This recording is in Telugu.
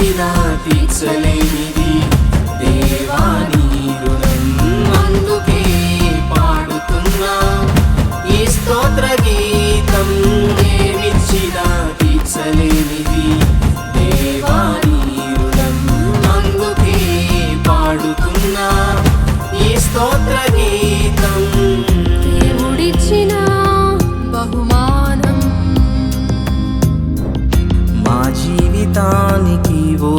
ఏమిచ్చినా తీర్చలేనిది దేవాని రుణం అందుకే పాడుతున్నా. ఈ స్తోత్ర గీతం ఏమిచ్చినా తీర్చలేనిది దేవాని రుణం అందుకే పాడుతున్నా. ఈ స్తోత్ర గీతం దేవుడిచ్చిన బహుమానం. మా జీవితానికి ఓ